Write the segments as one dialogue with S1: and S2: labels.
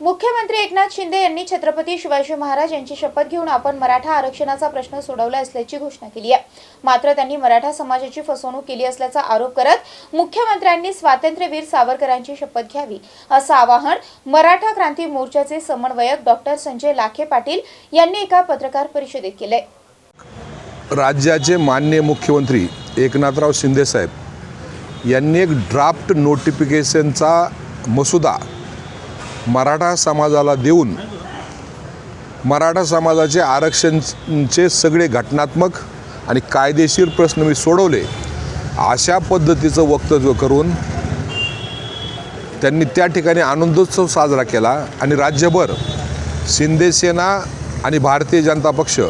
S1: मुख्यमंत्री एकनाथ शिंदे यांनी छत्रपती शिवाजी महाराज यांची शपथ घेऊन आपण मराठा आरक्षणाचा प्रश्न सोडवला असल्याची घोषणा केली आहे. मात्र त्यांनी मराठा समाजाची फसवणूक केली असल्याचा आरोप करत मुख्यमंत्र्यांनी स्वातंत्र्यवीर सावरकरांची शपथ घ्यावी असं आवाहन मराठा क्रांती मोर्चाचे समन्वयक डॉक्टर संजय लाखे पाटील यांनी एका पत्रकार परिषदेत केले
S2: राज्याचे मान्य मुख्यमंत्री एकनाथराव शिंदे साहेब यांनी एक ड्राफ्ट नोटिफिकेशनचा मसुदा मराठा समाजाला देऊन मराठा समाजाचे आरक्षणचे सगळे घटनात्मक आणि कायदेशीर प्रश्न मी सोडवले अशा पद्धतीचं वक्तव्य करून त्यांनी त्या ठिकाणी आनंदोत्सव साजरा केला आणि राज्यभर शिंदेसेना आणि भारतीय जनता पक्ष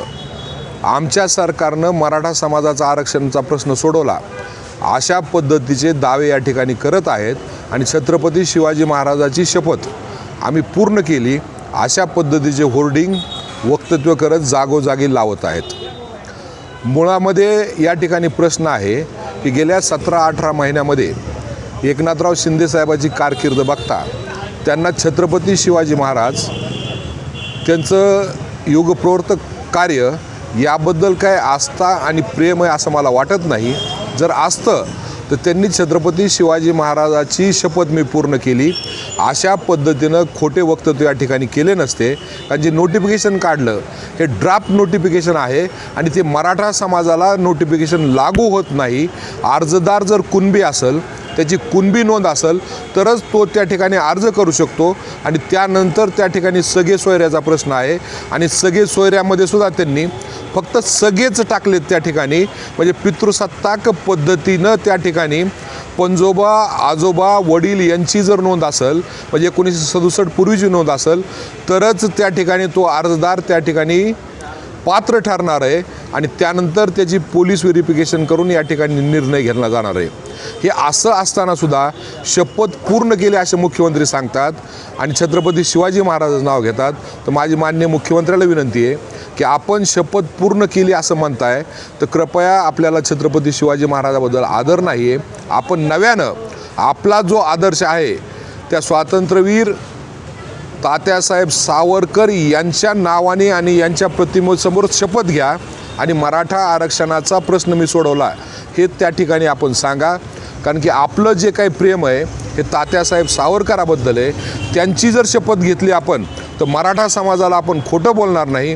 S2: आमच्या सरकारनं मराठा समाजाचा आरक्षणाचा प्रश्न सोडवला. अशा पद्धतीचे दावे या ठिकाणी करत आहेत आणि छत्रपती शिवाजी महाराजाची शपथ आम्ही पूर्ण केली. अशा पद्धतीचे होर्डिंग वक्तव्य करत जागोजागी लावत आहेत. मुळामध्ये या ठिकाणी प्रश्न आहे की गेल्या सतरा अठरा महिन्यामध्ये एकनाथराव शिंदेसाहेबाची कारकीर्द बघता त्यांना छत्रपती शिवाजी महाराज त्यांचं युगप्रवर्तक कार्य याबद्दल काय आस्था आणि प्रेम आहे असं मला वाटत नाही. जर असतं तर त्यांनी छत्रपती शिवाजी महाराजाची शपथ मी पूर्ण केली. अशा पद्धतीनं खोटे वक्तव्य या ठिकाणी केले नसते. कारण जे नोटिफिकेशन काढलं हे ड्राफ्ट नोटिफिकेशन आहे आणि ते मराठा समाजाला नोटिफिकेशन लागू होत नाही. अर्जदार जर कुणबी असेल त्याची कुणबी नोंद असेल तरच तो त्या ठिकाणी अर्ज करू शकतो. आणि त्यानंतर त्या ठिकाणी सगळे सोयऱ्याचा प्रश्न आहे. आणि सगळे सोयऱ्यामध्ये सुद्धा त्यांनी फक्त सगळेच टाकलेत त्या ठिकाणी. म्हणजे पितृसत्ताक पद्धतीनं त्या ठिकाणी पंजोबा आजोबा वडील यांची जर नोंद असेल म्हणजे एकोणीसशे सदुसष्ट पूर्वीची नोंद असेल तरच त्या ठिकाणी तो अर्जदार त्या ठिकाणी पात्र ठरणार आहे आणि त्यानंतर त्याची पोलीस व्हेरिफिकेशन करून या ठिकाणी निर्णय घेतला जाणार आहे. हे असं असताना सुद्धा शपथ पूर्ण केली असे मुख्यमंत्री सांगतात आणि छत्रपती शिवाजी महाराजाचं नाव घेतात. तर माझी मान्य मुख्यमंत्र्याला विनंती आहे की आपण शपथ पूर्ण केली असं म्हणताय तर कृपया आपल्याला छत्रपती शिवाजी महाराजाबद्दल आदर नाही आहे आपण नव्यानं आपला जो आदर्श आहे त्या स्वातंत्र्यवीर तात्यासाहेब सावरकर यांच्या नावाने आणि यांच्या प्रतिमेसमोर शपथ घ्या आणि मराठा आरक्षणाचा प्रश्न मी सोडवला हे त्या ठिकाणी आपण सांगा. कारण की आपलं जे काही प्रेम आहे हे तात्यासाहेब सावरकराबद्दल आहे. त्यांची जर शपथ घेतली आपण तर मराठा समाजाला आपण खोटं बोलणार नाही.